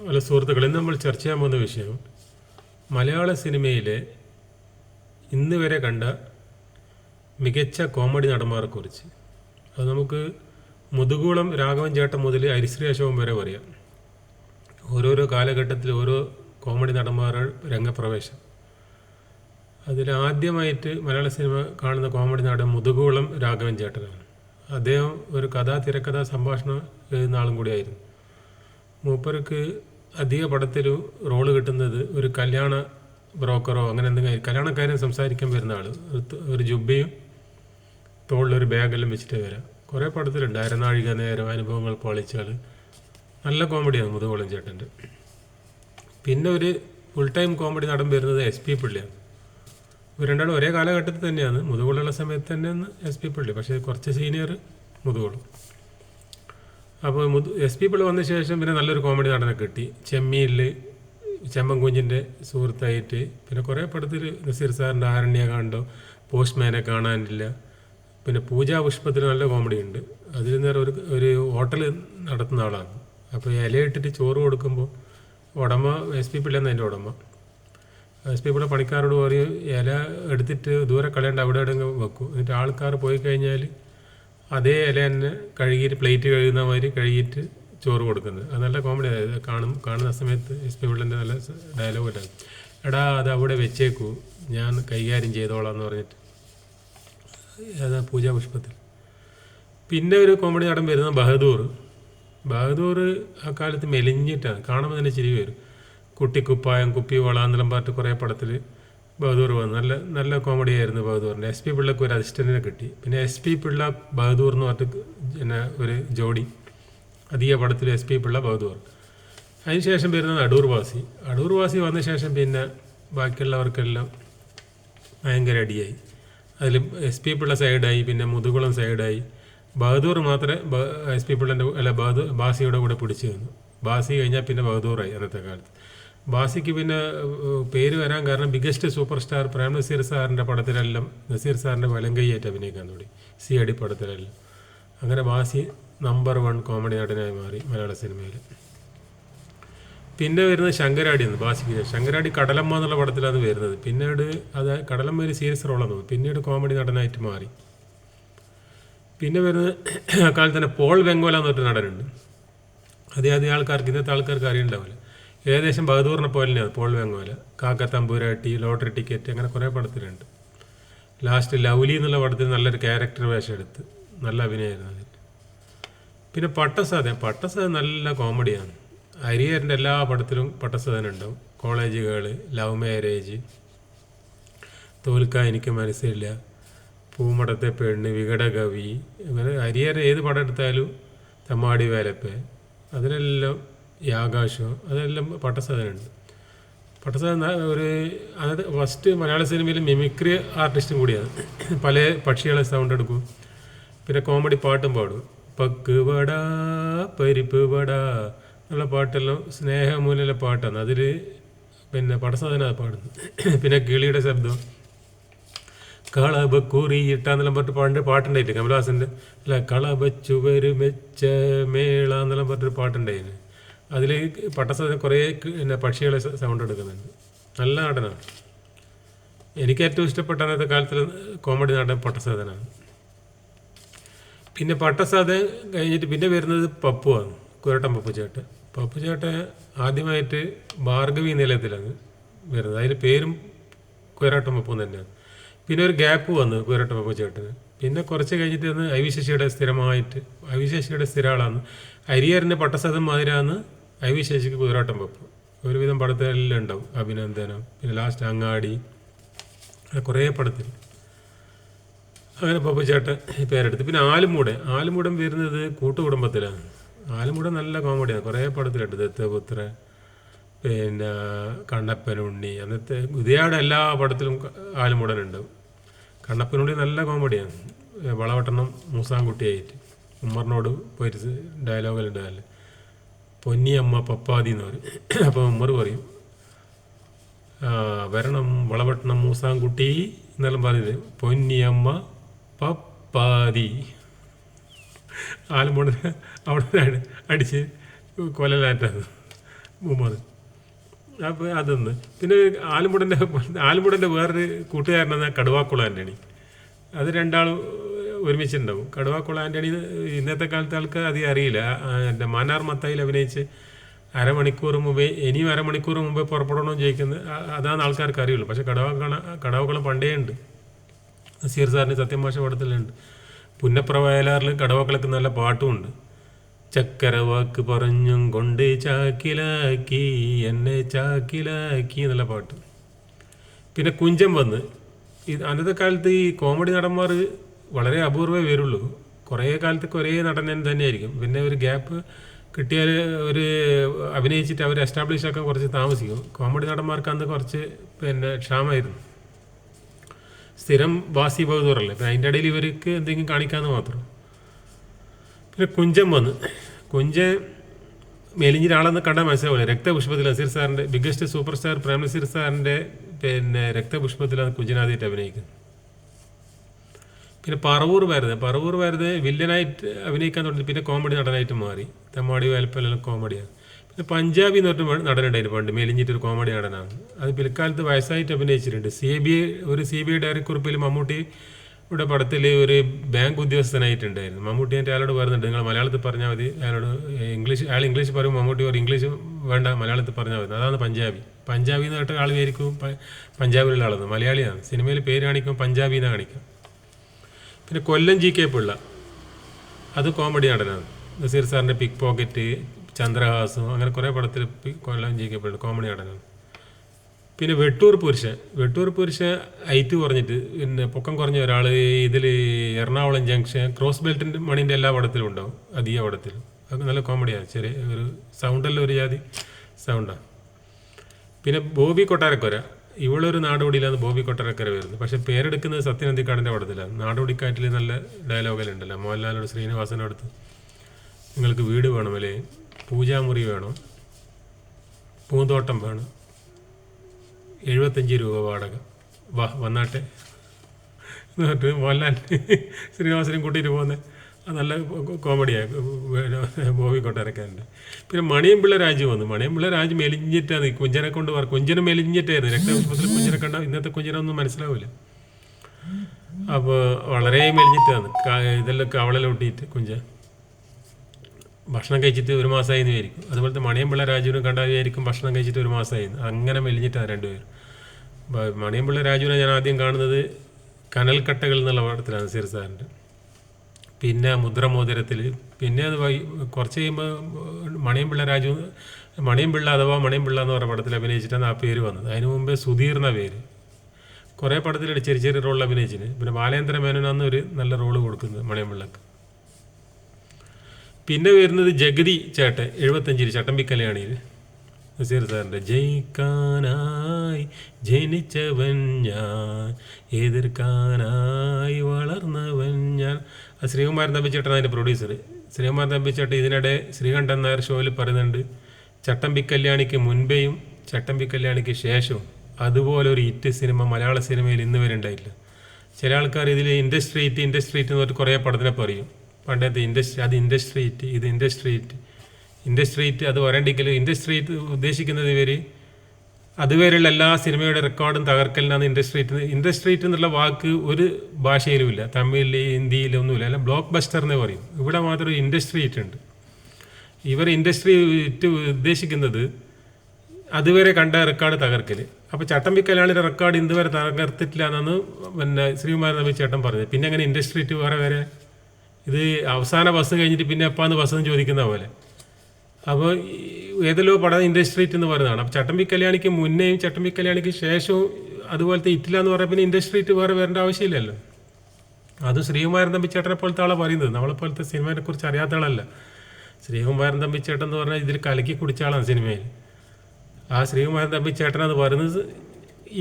അല്ല സുഹൃത്തുക്കളെ നമ്മൾ ചർച്ച ചെയ്യാൻ പോകുന്ന വിഷയം മലയാള സിനിമയിലെ ഇന്ന് വരെ കണ്ട മികച്ച കോമഡി നടന്മാരെക്കുറിച്ച് അത് നമുക്ക് മുതുകുളം രാഘവൻ ചേട്ടൻ മുതൽ അരിശ്രീ അശോകം വരെ പറയാം. ഓരോരോ കാലഘട്ടത്തിൽ ഓരോ കോമഡി നടന്മാരുടെ രംഗപ്രവേശം. അതിൽ ആദ്യമായിട്ട് മലയാള സിനിമ കാണുന്ന കോമഡി നടൻ മുതുകുളം രാഘവൻ ചേട്ടനാണ്. അദ്ദേഹം ഒരു കഥാ തിരക്കഥാ സംഭാഷണം എഴുതുന്ന ആളും കൂടിയായിരുന്നു. മൂപ്പർക്ക് അധിക പടത്തിൽ റോൾ കിട്ടുന്നത് ഒരു കല്യാണ ബ്രോക്കറോ അങ്ങനെ എന്തെങ്കിലും കല്യാണക്കാരൻ സംസാരിക്കാൻ വരുന്ന ആൾ ഒരു ജുബയും തോളിലൊരു ബാഗെല്ലാം വെച്ചിട്ട് വരാം. കുറേ പടത്തിലുണ്ട്. അരനാഴിക നേരം അനുഭവങ്ങൾ പാളിച്ചാൽ നല്ല കോമഡിയാണ് മുതുകോളം ചേട്ടന്റെ. പിന്നെ ഒരു ഫുൾ ടൈം കോമഡി നടൻ വരുന്നത് എസ് പി പിള്ളിയാണ്. ഇവർ രണ്ടാളും ഒരേ കാലഘട്ടത്തിൽ തന്നെയാണ്. മുതുകോളുള്ള സമയത്ത് തന്നെയാണ് എസ് പി പിള്ളി. പക്ഷേ കുറച്ച് സീനിയർ മുതുകുളം. അപ്പോൾ മുത് എസ് പി പിള്ള വന്ന ശേഷം പിന്നെ നല്ലൊരു കോമഡി നടനെ കിട്ടി. ചെമ്മീനിൽ ചെമ്പൻകുഞ്ഞിന്റെ സുഹൃത്തായിട്ട്. പിന്നെ കുറേ പടത്തിൽ നസീർ സാറിന്റെ ആരണ്യകാണ്ടോ പോസ്റ്റ്മാനെ കാണാനില്ല. പിന്നെ പൂജാ പുഷ്പത്തിൽ നല്ല കോമഡി ഉണ്ട്. അതിൽ നേരം ഒരു ഒരു ഹോട്ടൽ നടത്തുന്ന ആളാണ്. അപ്പോൾ ഇലയിട്ടിട്ട് ചോറ് കൊടുക്കുമ്പോൾ ഉടമ എസ് പി പിള്ള എന്നതിന്റെ ഉടമ. എസ് പി പിള്ള പണിക്കാരോട് പറയും ഇല എടുത്തിട്ട് ദൂരെ കളയേണ്ട അവിടെ എവിടെയെങ്കിലും വെക്കും. എന്നിട്ട് ആൾക്കാർ പോയി കഴിഞ്ഞാൽ അതേ ഇല തന്നെ കഴുകിയിട്ട് പ്ലേറ്റ് കഴുകുന്ന മാതിരി കഴുകിയിട്ട് ചോറ് കൊടുക്കുന്നത്. അത് നല്ല കോമഡി ആയത് കാണും കാണുന്ന സമയത്ത് എസ് പി പിള്ളന്റെ നല്ല ഡയലോഗ് ഇട്ടാണ് എടാ അത് അവിടെ വെച്ചേക്കൂ. ഞാൻ കൈകാര്യം ചെയ്തോളാം എന്ന് പറഞ്ഞിട്ട്. അതാ പൂജാ പുഷ്പത്തിൽ. പിന്നെ ഒരു കോമഡി നടൻ വരുന്നത് ബഹദൂർ. ബഹദൂർ ആ കാലത്ത് മെലിഞ്ഞിട്ടാണ്. കാണുമ്പോൾ തന്നെ ചിരി വരും. കുട്ടിക്കുപ്പായം കുപ്പി വള എന്നെല്ലാം പറഞ്ഞിട്ട് കുറേ പടത്തിൽ ബഹദൂർ വന്നു നല്ല നല്ല കോമഡി ആയിരുന്നു ബഹദൂറിന്റെ. എസ് പി പിള്ളക്ക് ഒരു അസിസ്റ്റന്റിനെ കിട്ടി. പിന്നെ എസ് പി പിള്ള ബഹദൂർ എന്ന് പറഞ്ഞിട്ട് പിന്നെ ഒരു ജോഡി. അധിക പടത്തിൽ എസ് പി പിള്ള ബഹദൂർ. അതിനുശേഷം വരുന്നത് അടൂർ വാസി. വന്ന ശേഷം പിന്നെ ബാക്കിയുള്ളവർക്കെല്ലാം ഭയങ്കര അടിയായി. അതിൽ എസ് പി പിള്ള സൈഡായി പിന്നെ മുതുകുളം സൈഡായി ബഹദൂർ മാത്രമേ എസ് പി പിള്ളന്റെ അല്ല ബഹദൂർ ബാസിയുടെ കൂടെ പിടിച്ചു നിന്നു. ബാസി കഴിഞ്ഞാൽ പിന്നെ ബഹദൂറായി അന്നത്തെ കാലത്ത്. ബാസിക്ക് പിന്നെ പേര് വരാൻ കാരണം biggest super star Prem Nazir സാറിന്റെ പടത്തിലെല്ലാം നസീർ സാറിന്റെ വലങ്കയ്യേറ്റ അഭിനയിക്കാൻ തുടങ്ങി. സി അടി പടത്തിലെല്ലാം. അങ്ങനെ ബാസി നമ്പർ വൺ കോമഡി നടനായി മാറി മലയാള സിനിമയിൽ പിന്നെ വരുന്നത് ശങ്കരാടി എന്ന് ബാസിക്ക്. ശങ്കരാടി കടലമ്മ എന്നുള്ള പടത്തിലാണ് വരുന്നത്. പിന്നീട് അത് കടലമ്മ ഒരു സീരിയസ് റോളാണ് പിന്നീട് കോമഡി നടനായിട്ട് മാറി. പിന്നെ വരുന്നത് അക്കാലത്ത് തന്നെ പോൾ വെങ്കോല എന്നൊരു നടനുണ്ട്. അതേ അതേ ആൾക്കാർക്ക് ഇന്നത്തെ ആൾക്കാർക്ക് അറിയണ്ടാവില്ല. ഏകദേശം ബഹദൂറിനെ പോലെ തന്നെയാണ് പോൾ വെങ്ങോല. കാക്ക തമ്പൂരാട്ടി ലോട്ടറി ടിക്കറ്റ് അങ്ങനെ കുറേ പടത്തിലുണ്ട്. ലാസ്റ്റ് ലൗലി എന്നുള്ള പടത്തിൽ നല്ലൊരു ക്യാരക്ടർ വേഷം എടുത്ത് നല്ല അഭിനയമായിരുന്നു അതിൽ. പിന്നെ പട്ടസാധൻ പട്ടസാധൻ നല്ല കോമഡിയാണ് ഹരിഹരന്റെ എല്ലാ പടത്തിലും പട്ടസാദൻ ഉണ്ടാവും. കോളേജുകൾ ലവ് മാരേജ് തോൽക്കാൻ എനിക്ക് മനസ്സില്ല പൂമടത്തെ പെണ്ണ് വികടകവി അങ്ങനെ ഹരിഹരൻ ഏത് പടം എടുത്താലും തമ്മാടി വേലപ്പേ. അതിലെല്ലാം ഈ ആകാശം അതെല്ലാം പട്ടസാദനുണ്ട് പട്ടസാധന ഒരു അതായത് ഫസ്റ്റ് മലയാള സിനിമയിൽ മിമിക്രി ആർട്ടിസ്റ്റും കൂടിയാണ്. പല പക്ഷികളെ സൗണ്ട് എടുക്കും. പിന്നെ കോമഡി പാട്ടും പാടും. പക്ക് വട പരിപ്പ് വട എന്നുള്ള പാട്ടെല്ലാം സ്നേഹമൂലിലെ പാട്ടാണ്. അതിൽ പിന്നെ പടസാധന പാടുന്നത്. പിന്നെ കിളിയുടെ ശബ്ദം. കളബക്കുറി ഇട്ടാന്നെല്ലാം പറഞ്ഞിട്ട് പണ്ട് പാട്ടുണ്ടായില്ലേ കമലഹാസന്റെ അല്ല കളബച്ചുവര് മെച്ച മേള എന്നെല്ലാം പറഞ്ഞിട്ട് പാട്ടുണ്ടായിരുന്നു അതിൽ പട്ടസാധനം കുറേ പിന്നെ പക്ഷികളെ സൗണ്ട് എടുക്കുന്നുണ്ട്. നല്ല നടനാണ്. എനിക്ക് ഏറ്റവും ഇഷ്ടപ്പെട്ട അന്നത്തെ കാലത്തിൽ കോമഡി നടൻ പട്ടസാധനാണ്. പിന്നെ പട്ടസാദ് കഴിഞ്ഞിട്ട് പിന്നെ വരുന്നത് പപ്പുവാണ് കുരട്ടൻ പപ്പു ചേട്ടൻ പപ്പു ചേട്ടൻ ആദ്യമായിട്ട് ഭാർഗവി നിലയത്തിലാണ് വരുന്നത്. അതിന്റെ പേരും കുരട്ടൻ പപ്പു തന്നെയാണ്. പിന്നെ ഒരു ഗ്യാപ്പ് വന്നു കുരട്ടൻ പപ്പു ചേട്ടന് പിന്നെ കുറച്ച് കഴിഞ്ഞിട്ട് വന്ന് ഐ വി സ്ഥിരമായിട്ട് ഐ വി ശശിയുടെ സ്ഥിര ആളാണ് ഹരിഹരന്റെ പട്ടസാദം മാതിരാണ് ഐ വി ശേഷിക്ക് കുതിരാട്ടം വെപ്പ്. ഒരുവിധം പടത്തിലെല്ലാം ഉണ്ടാവും. അഭിനന്ദനം പിന്നെ ലാസ്റ്റ് അങ്ങാടി കുറേ പടത്തിൽ അങ്ങനെ പപ്പുചേട്ടൻ പേരെടുത്ത്. പിന്നെ ആലുമൂടൻ ആലുമൂടൻ വരുന്നത് കൂട്ടുകുടുംബത്തിലാണ്. ആലുമൂടൻ നല്ല കോമഡിയാണ് കുറേ പടത്തിലുണ്ട്. ദത്തപുത്ര പിന്നെ കണ്ണപ്പൻ ഉണ്ണി അന്നത്തെ ഉദയാടെ എല്ലാ പടത്തിലും ആലുമൂടൻ ഉണ്ടാവും കണ്ണപ്പൻ ഉണ്ണി നല്ല കോമഡിയാണ് വളവട്ടണം മൂസാൻകുട്ടിയായിട്ട്. ഉമ്മറിനോട് പോയിട്ട് ഡയലോഗിലുണ്ട് നല്ല പൊന്നിയമ്മ പപ്പാതി എന്ന് പറയും. അപ്പോൾ ഉമ്മർ പറയും വരണം വളവട്ടണം മൂസാൻകുട്ടി എന്നെല്ലാം പറഞ്ഞത് പൊന്നിയമ്മ പപ്പാതി. ആലമ്പോട് അവിടെ അടിച്ച് കൊല്ലലാറ്റത് മുഹമ്മദ് അപ്പോൾ അതൊന്ന്. പിന്നെ ആലമ്പുടന്റെ ആലമ്പുടന്റെ വേറൊരു കൂട്ടുകാരനെന്ന കടുവാക്കുള തന്നെയാണ്. അത് രണ്ടാളും ഒരുമിച്ചുണ്ടാവും. കടുവാക്കുള ആന്റണി ഇന്നത്തെ കാലത്തെ ആൾക്ക് അധികം അറിയില്ല. എന്റെ മാനാർ മത്തായിൽ അഭിനയിച്ച് അരമണിക്കൂർ മുമ്പേ ഇനിയും അരമണിക്കൂർ മുമ്പേ പുറപ്പെടണമെന്ന് ചോദിക്കുന്നത് അതാണ് ആൾക്കാർക്ക് അറിയുള്ളൂ. പക്ഷേ കടവാക്കണ കടവാക്കുളം പണ്ടേ ഉണ്ട്. നസീർ സാറിന് സത്യമാഷ പടത്തിലുണ്ട്. പുന്നപ്ര വയലാറിൽ കടവാക്കളക്ക് നല്ല പാട്ടുമുണ്ട് ചക്കര വാക്ക് പറഞ്ഞും കൊണ്ട് ചാക്കിലാക്കി എന്നെ ചാക്കിലാക്കി എന്നുള്ള പാട്ട്. പിന്നെ കുഞ്ചൻ വന്ന്. ഇത് അന്നത്തെ കാലത്ത് ഈ കോമഡി നടന്മാർ വളരെ അപൂർവമേ വരുള്ളൂ. കുറേ കാലത്തേക്ക് ഒരേ നടൻ തന്നെയായിരിക്കും. പിന്നെ ഒരു ഗ്യാപ്പ് കിട്ടിയാൽ ഒരു അഭിനയിച്ചിട്ട് അവർ എസ്റ്റാബ്ലിഷ് ആക്കാൻ കുറച്ച് താമസിക്കും. കോമഡി നടന്മാർക്ക് അന്ന് കുറച്ച് പിന്നെ ക്ഷാമമായിരുന്നു. സ്ഥിരം ബാസി ബഹദൂറല്ലേ? പിന്നെ അതിന്റെ ഇടയിൽ ഇവർക്ക് എന്തെങ്കിലും കാണിക്കാമെന്ന് മാത്രം. പിന്നെ കുഞ്ചൻ വന്ന്. കുഞ്ചൻ മെലിഞ്ഞിരാളെന്ന് കണ്ടാൽ മനസ്സിലാവില്ല? രക്തപുഷ്പത്തിൽ നസീർ സാറിന്റെ biggest super star Prem Nazir സാറിന്റെ പിന്നെ രക്തപുഷ്പത്തിലാണ് കുഞ്ചനാദിയായിട്ട് അഭിനയിക്കുന്നത്. പിന്നെ പറവൂർ വരുന്നത് പറവൂർ വരുന്നത് വില്ലനായിട്ട് അഭിനയിക്കാൻ തുടങ്ങി. പിന്നെ കോമഡി നടനായിട്ട് മാറി. തെമ്മാടി വേൽപ്പലെല്ലാം കോമഡിയാണ്. പിന്നെ പഞ്ചാബി എന്ന് പറഞ്ഞ നടനുണ്ടായിരുന്നു പണ്ട്. മെലിഞ്ഞിട്ടൊരു കോമഡി നടനാണ്. അത് പിൽക്കാലത്ത് വയസ്സായിട്ട് അഭിനയിച്ചിട്ടുണ്ട്. സി ബി ഐ ഒരു സി ബി ഐ ഡയറിക്കുറിപ്പിൽ മമ്മൂട്ടി ഇവിടെ പടത്തിൽ ഒരു ബാങ്ക് ഉദ്യോഗസ്ഥനായിട്ടുണ്ടായിരുന്നു. മമ്മൂട്ടി എന്റെ അയാളോട് വരുന്നുണ്ട് നിങ്ങൾ മലയാളത്തിൽ പറഞ്ഞാൽ മതി. അയാളോട് ഇംഗ്ലീഷ് അയാൾ ഇംഗ്ലീഷ് പറയും മമ്മൂട്ടി പറയും ഇംഗ്ലീഷ് വേണ്ട മലയാളത്തിൽ പറഞ്ഞാൽ മതി. അതാണ് പഞ്ചാബി. പഞ്ചാബി എന്ന് കേട്ട ആൾ വിചാരിക്കും പഞ്ചാബിലുള്ള ആളെന്ന്. മലയാളിയാണ്. സിനിമയിൽ പേര് കാണിക്കും പഞ്ചാബി എന്ന് കാണിക്കും. പിന്നെ കൊല്ലം ജി കെ പിള്ള. അത് കോമഡി നടനാണ്. നസീർ സാറിന്റെ പിക് പോക്കറ്റ് ചന്ദ്രഹാസും അങ്ങനെ കുറേ പടത്തിൽ Kollam G K Pillai comedy നടനാണ്. പിന്നെ വെട്ടൂർ പുരുഷൻ. വെട്ടൂർ പുരുഷൻ ഐറ്റ് കുറഞ്ഞിട്ട് പിന്നെ പൊക്കം കുറഞ്ഞ ഒരാൾ ഇതിൽ എറണാകുളം ജംഗ്ഷൻ ക്രോസ് ബെൽറ്റിന്റെ മണിന്റെ എല്ലാ പടത്തിലും ഉണ്ടാവും. അധിക പടത്തിലും. അത് നല്ല കോമഡിയാണ് ചെറിയ ഒരു സൗണ്ടെല്ലാം ഒരു ജാതി സൗണ്ടാണ് പിന്നെ ബോബി കൊട്ടാരക്കര. ഇവളൊരു നാടോടിയിലാണ് ബോബി കൊട്ടാരക്കര വരുന്നത് പക്ഷെ പേരെടുക്കുന്നത് സത്യനന്ദിക്കാടിന്റെ പടത്തിലാണ് നാടോടിക്കാറ്റിൽ നല്ല ഡയലോഗെല്ലാം ഉണ്ടല്ലോ മോഹൻലാലോട് ശ്രീനിവാസന്റെ അടുത്ത് നിങ്ങൾക്ക് വീട് വേണം വേണമല്ലേ പൂജാമുറി വേണം. പൂന്തോട്ടം വേണം. എഴുപത്തഞ്ച് രൂപ വാടക. വാ വന്നാട്ടെ. മോഹൻലാൽ ശ്രീനിവാസനും കൂട്ടിയിട്ട് പോകുന്നത് നല്ല കോമഡിയാണ് ബോബി കൊട്ടാരക്കാരന്റെ. പിന്നെ മണിയമ്പിള്ള രാജു വന്നു. മണിയമ്പിള്ള രാജു മെലിഞ്ഞിട്ടാണ് ഈ കുഞ്ചനെ കൊണ്ട് പറ കുഞ്ചനെ മെലിഞ്ഞിട്ടായിരുന്നു. രക്തപുഷ്പത്തിൽ കുഞ്ചനെ കണ്ട ഇന്നത്തെ കുഞ്ചനൊന്നും മനസ്സിലാവില്ല അപ്പോൾ വളരെ മെലിഞ്ഞിട്ടാണ്. ഇതെല്ലാം കവളെല്ലാം ഒട്ടിയിട്ട് കുഞ്ചൻ. ഭക്ഷണം കഴിച്ചിട്ട് ഒരു മാസമായി എന്ന് വിചാരിക്കും. അതുപോലത്തെ മണിയമ്പിള്ള രാജുവിനെ കണ്ടാൽ വിചാരിക്കും ഭക്ഷണം കഴിച്ചിട്ട് ഒരു മാസമായി എന്ന്. അങ്ങനെ മെലിഞ്ഞിട്ടാണ് രണ്ടുപേരും. മണിയും പിള്ള രാജുവിനെ ഞാൻ ആദ്യം കാണുന്നത് കനൽക്കട്ടകൾ എന്നുള്ള പടത്തിലാണ് നസീർ സാറിന്റെ പിന്നെ മുദ്രമോതിരത്തിൽ പിന്നെ അത് കുറച്ച് കഴിയുമ്പോൾ മണിയംപിള്ള രാജു മണിയംപിള്ള അഥവാ മണിയംപിള്ള എന്ന് പറഞ്ഞ പടത്തിൽ അഭിനയിച്ചിട്ടാണ് ആ പേര് വന്നത്. അതിനു മുമ്പേ സുധീർ എന്ന പേര്. കുറേ പടത്തിൽ ചെറിയ ചെറിയ റോളിൽ അഭിനയിച്ചിന്. പിന്നെ ബാലേന്ദ്ര മേനോനാന്ന് ഒരു നല്ല റോൾ കൊടുക്കുന്നത് മണിയംപിള്ളക്ക് പിന്നെ വരുന്നത് ജഗതി ചേട്ടൻ എഴുപത്തഞ്ചിൽ ചട്ടമ്പിക്കലയാണിത് നസീർ ജയിക്കാനായി ജനിച്ചവൻ ഞാൻ എതിർക്കാനായി വളർന്നവൻ ഞാൻ. ശ്രീകുമാരൻ തമ്പിച്ചേട്ടൻ അതിന്റെ പ്രൊഡ്യൂസർ ശ്രീകുമാരൻ തമ്പിച്ചേട്ടൻ ഇതിനിടെ ശ്രീകണ്ഠൻ നായർ ഷോയിൽ പറയുന്നുണ്ട് ചട്ടമ്പി കല്യാണിക്ക് മുൻപേയും ചട്ടമ്പി കല്യാണിക്ക് ശേഷവും അതുപോലെ ഒരു ഹിറ്റ് സിനിമ മലയാള സിനിമയിൽ ഇന്ന് വരെ ഉണ്ടായിട്ടില്ല. ചില ആൾക്കാർ ഇതിൽ ഇൻഡസ്ട്രീറ്റ് ഇൻഡസ്ട്രീറ്റ് എന്ന് പറഞ്ഞിട്ട് കുറേ പടത്തിനെ പറയും. പണ്ടത്തെ ഇൻഡസ്ട്രി അത് ഇൻഡസ്ട്രീറ്റ് ഇത് ഇൻഡസ്ട്രീറ്റ് ഇൻഡസ്ട്രീറ്റ് അത് വരണ്ടെങ്കിൽ ഇൻഡസ്ട്രീറ്റ് ഉദ്ദേശിക്കുന്നത് ഇവർ അതുവരെയുള്ള എല്ലാ സിനിമയുടെ റെക്കോർഡും തകർക്കലിനാണ് ഇൻഡസ്ട്രീറ്റ് ഇൻഡസ്ട്രീറ്റ് എന്നുള്ള വാക്ക് ഒരു ഭാഷയിലും ഇല്ല തമിഴിൽ ഹിന്ദിയിലൊന്നുമില്ല അല്ല ബ്ലോക്ക് ബസ്റ്റർ എന്നേ പറയും. ഇവിടെ മാത്രം ഇൻഡസ്ട്രീറ്റ് ഉണ്ട്. ഇവർ ഇൻഡസ്ട്രീറ്റ് ഉദ്ദേശിക്കുന്നത് അതുവരെ കണ്ട റെക്കോർഡ് തകർക്കൽ അപ്പോൾ ചട്ടമ്പി കല്യാണിന്റെ റെക്കോർഡ് ഇതുവരെ തകർത്തിട്ടില്ല എന്നാണ് പിന്നെ ശ്രീകുമാരൻ നമ്പി ചേട്ടൻ പറഞ്ഞത്. പിന്നെ അങ്ങനെ ഇൻഡസ്ട്രീറ്റ് വേറെ വരെ ഇത് അവസാന ബസ് കഴിഞ്ഞിട്ട് പിന്നെ എപ്പാന്ന് ബസ് എന്ന് ചോദിക്കുന്ന പോലെ. അപ്പോൾ ഏതെല്ലോ പടം ഇൻഡസ്ട്രീറ്റ് എന്ന് പറയുന്നതാണ്. അപ്പോൾ ചട്ടമ്പി കല്യാണിക്ക് മുന്നേയും ചട്ടമ്പി കല്യാണിക്ക് ശേഷവും അതുപോലത്തെ ഇറ്റില്ല എന്ന് പറഞ്ഞാൽ പിന്നെ ഇൻഡസ്ട്രീറ്റ് വേറെ വരേണ്ട ആവശ്യമില്ലല്ലോ. അത് ശ്രീകുമാരൻ തമ്പിച്ചേട്ടനെ പോലത്തെ ആളാണ് പറയുന്നത്. നമ്മളെ പോലത്തെ സിനിമയെ കുറിച്ച് അറിയാത്ത ആളല്ല. ശ്രീകുമാരൻ തമ്പിച്ചേട്ടൻ എന്ന് പറഞ്ഞാൽ ഇതിൽ കലക്കി കുടിച്ച ആളാണ് സിനിമയിൽ. ആ ശ്രീകുമാരൻ തമ്പിച്ചേട്ടനെന്ന് പറയുന്നത്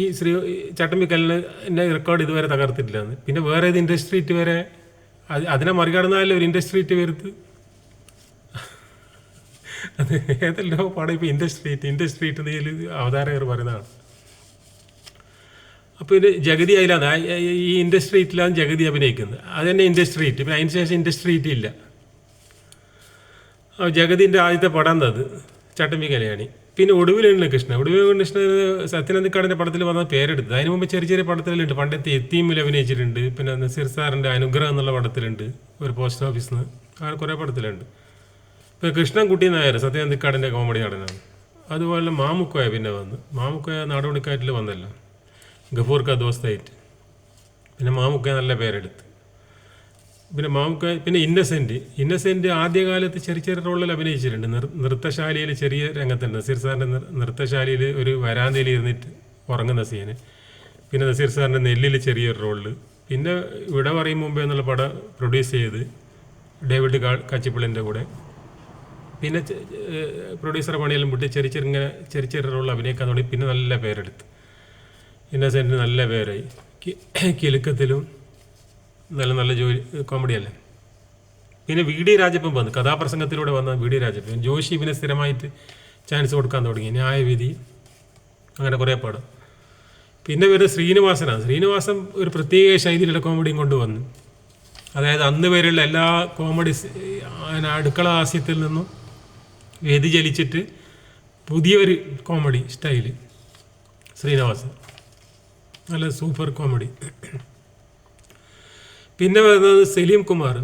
ഈ ശ്രീ ചട്ടമ്പി കല്യാണിന്റെ റെക്കോർഡ് ഇതുവരെ തകർത്തിട്ടില്ല പിന്നെ വേറെ ഏത് ഇൻഡസ്ട്രീറ്റ് വരെ അതിനെ മറികടന്നാലും ഒരു ഇൻഡസ്ട്രീറ്റ് വരുത്ത്? അത് ഏതെല്ലോ പാടം ഇപ്പോൾ ഇൻഡസ്ട്രീറ്റ് ഇൻഡസ്ട്രീറ്റ് എന്നതിൽ അവതാരകർ പറയുന്നതാണ്. അപ്പോൾ ഇത് ജഗതി അതിലാണ് ഈ- ഇൻഡസ്ട്രീറ്റിലാണ് ജഗതി അഭിനയിക്കുന്നത്. അത് തന്നെ ഇൻഡസ്ട്രീറ്റ് പിന്നെ അതിന് ശേഷം ഇൻഡസ്ട്രീറ്റ് ഇല്ല. ജഗതിന്റെ ആദ്യത്തെ പടം എന്നത് ചട്ടമ്പി കല്യാണി. പിന്നെ ഒടുവിലുള്ള കൃഷ്ണ ഒടുവിൽ കൃഷ്ണ സത്യനന്ദിക്കാടിന്റെ പടത്തിൽ വന്ന പേരെടുത്ത് അതിന് മുമ്പ് ചെറിയ ചെറിയ പടത്തിലുണ്ട്. പണ്ടത്തെ എത്തീമിൽ അഭിനയിച്ചിട്ടുണ്ട്. പിന്നെ നസീർ സാറിന്റെ അനുഗ്രഹം എന്നുള്ള പടത്തിലുണ്ട്. ഒരു പോസ്റ്റ് ഓഫീസിൽ നിന്ന് അങ്ങനെ കുറേ പടത്തിലുണ്ട്. കൃഷ്ണൻകുട്ടി നായർ സത്യനന്ദിക്കാടിന്റെ കോമഡി നടനാണ്. അതുപോലെ മാമുക്കോയ പിന്നെ വന്ന്. മാമുക്കോയ നാടോടിക്കാറ്റിൽ വന്നല്ലോ. ഗഫൂർ ക ദോസ്തായിട്ട്. പിന്നെ മാമുക്കോയ നല്ല പേരെടുത്ത്. പിന്നെ മാമുക്കോയ പിന്നെ ഇന്നസെന്റ് ഇന്നസെന്റ് ആദ്യകാലത്ത് ചെറിയ ചെറിയ റോളിൽ അഭിനയിച്ചിട്ടുണ്ട്. നൃത്തശാലയിൽ ചെറിയ രംഗത്തുണ്ട് നസീർ സാറിന്റെ നൃത്തശാലയിൽ ഒരു വരാന്തയിൽ ഇരുന്നിട്ട് ഉറങ്ങുന്ന സീന് പിന്നെ നസീർ സാറിന്റെ നെല്ലിൽ ചെറിയൊരു റോളിൽ പിന്നെ ഇവിടെ പറയും മുമ്പേ എന്നുള്ള പടം പ്രൊഡ്യൂസ് ചെയ്ത് ഡേവിഡ് കാ- കച്ചിപ്പിള്ളിന്റെ കൂടെ പിന്നെ പ്രൊഡ്യൂസർ പണിയെല്ലാം വിട്ട് ചെറിയ ഇങ്ങനെ ചെറിയ ചെറിയ അഭിനയിക്കാൻ തുടങ്ങി പിന്നെ നല്ല പേരെടുത്ത്. ഇന്നസെന്റ് നല്ല പേരായി. കിലുക്കത്തിലും നല്ല നല്ല ജോലി കോമഡി അല്ലേ? പിന്നെ വി ഡി രാജപ്പൻ വന്നു കഥാപ്രസംഗത്തിലൂടെ വന്ന വി ഡി രാജപ്പൻ. ജോഷി പിന്നെ സ്ഥിരമായിട്ട് ചാൻസ് കൊടുക്കാൻ തുടങ്ങി. ന്യായവിധി അങ്ങനെ കുറേ പാടും. പിന്നെ വരുന്നത് ശ്രീനിവാസനാണ്. ശ്രീനിവാസൻ ഒരു പ്രത്യേക ശൈലിയിലുള്ള കോമഡിയും കൊണ്ടുവന്നു. അതായത് അന്ന് വരെയുള്ള എല്ലാ കോമഡി അടുക്കള ഹാസ്യത്തിൽ നിന്നും വ്യതിചലിച്ചിട്ട് പുതിയൊരു കോമഡി സ്റ്റൈൽ ശ്രീനിവാസൻ. നല്ല സൂപ്പർ കോമഡി പിന്നെ വരുന്നത് സലീം കുമാർ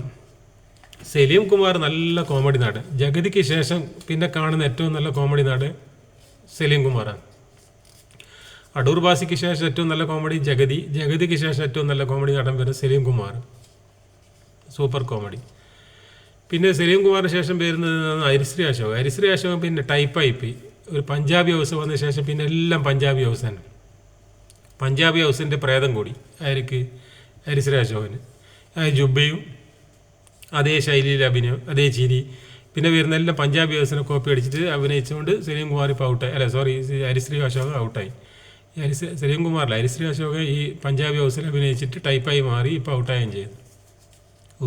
സലീം കുമാർ നല്ല കോമഡി നാട് ജഗതിക്ക് ശേഷം പിന്നെ കാണുന്ന ഏറ്റവും നല്ല കോമഡി നാട് സലീം കുമാറാണ്. അടൂർ ബാസിക്ക് ശേഷം ഏറ്റവും നല്ല കോമഡി ജഗതി. ജഗതിക്ക് ശേഷം ഏറ്റവും നല്ല കോമഡി നടൻ പേര് സലീം കുമാർ. സൂപ്പർ കോമഡി പിന്നെ സലീം കുമാറിന് ശേഷം വരുന്നത് ഹരിശ്രീ അശോക് ഹരിശ്രീ അശോകൻ പിന്നെ ടൈപ്പായി പോയി. ഒരു പഞ്ചാബി ഹൗസ് വന്ന ശേഷം പിന്നെ എല്ലാം പഞ്ചാബി ഹൗസ് തന്നെ. പഞ്ചാബി ഹൗസിന്റെ പ്രേതം കൂടി ആർക്ക്? ഹരിശ്രീ അശോകന് ജുബയും അതേ ശൈലിയിൽ അഭിനയം അതേ ചിരി. പിന്നെ വരുന്ന എല്ലാം പഞ്ചാബി ഹൗസിനെ കോപ്പി അടിച്ചിട്ട് അഭിനയിച്ചുകൊണ്ട് സലീം കുമാർ ഇപ്പോൾ ഔട്ടായി അല്ല സോറി ഹരിശ്രീ അശോക് ഔട്ടായി അരിശ്രീ സലീം കുമാറില്ല ഹരിശ്രീ അശോക് ഈ പഞ്ചാബി ഹൗസിൽ അഭിനയിച്ചിട്ട് ടൈപ്പായി മാറി ഇപ്പോൾ ഔട്ടായും ചെയ്തു.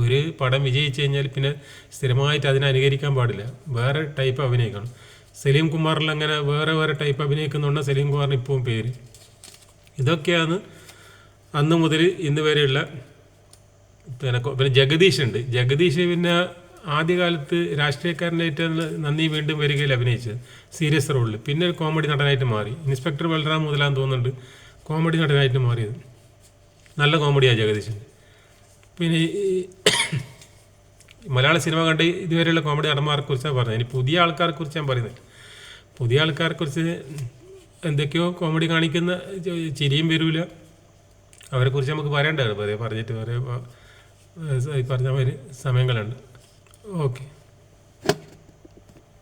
ഒരു പടം വിജയിച്ചു കഴിഞ്ഞാൽ പിന്നെ സ്ഥിരമായിട്ട് അതിനെ അനുകരിക്കാൻ പാടില്ല. വേറെ ടൈപ്പ് അഭിനയിക്കണം. സലീം കുമാറിൽ അങ്ങനെ വേറെ വേറെ ടൈപ്പ് അഭിനയിക്കുന്നുണ്ട് സലീം കുമാറിന് ഇപ്പോഴും പേര്. ഇതൊക്കെയാണ് അന്ന് മുതൽ ഇന്ന് വരെയുള്ള പിന്നെ പിന്നെ ജഗദീഷ് ഉണ്ട്. ജഗദീഷ് പിന്നെ ആദ്യകാലത്ത് രാഷ്ട്രീയക്കാരനായിട്ട് നന്ദി വീണ്ടും വരികയിൽ അഭിനയിച്ചത്. സീരിയസ് റോളിൽ പിന്നെ ഒരു കോമഡി നടനായിട്ട് മാറി. ഇൻസ്പെക്ടർ ബൽറാം മുതലാന്ന് തോന്നുന്നുണ്ട് കോമഡി നടനായിട്ട് മാറിയത്. നല്ല കോമഡിയാണ് ജഗദീശൻ പിന്നെ മലയാള സിനിമ കണ്ട് ഇതുവരെയുള്ള കോമഡി നടന്മാരെ കുറിച്ചാണ് പറഞ്ഞത്. ഇനി പുതിയ ആൾക്കാരെ കുറിച്ച് ഞാൻ പറയുന്നത് പുതിയ ആൾക്കാരെ കുറിച്ച് എന്തൊക്കെയോ കോമഡി കാണിക്കുന്ന ചിരിയും വരില്ല അവരെ കുറിച്ച് നമുക്ക് പറയേണ്ടതാണ്. പറയാം പറഞ്ഞിട്ട് വേറെ ഈ പറഞ്ഞ സമയങ്ങളുണ്ട്. ഓക്കെ.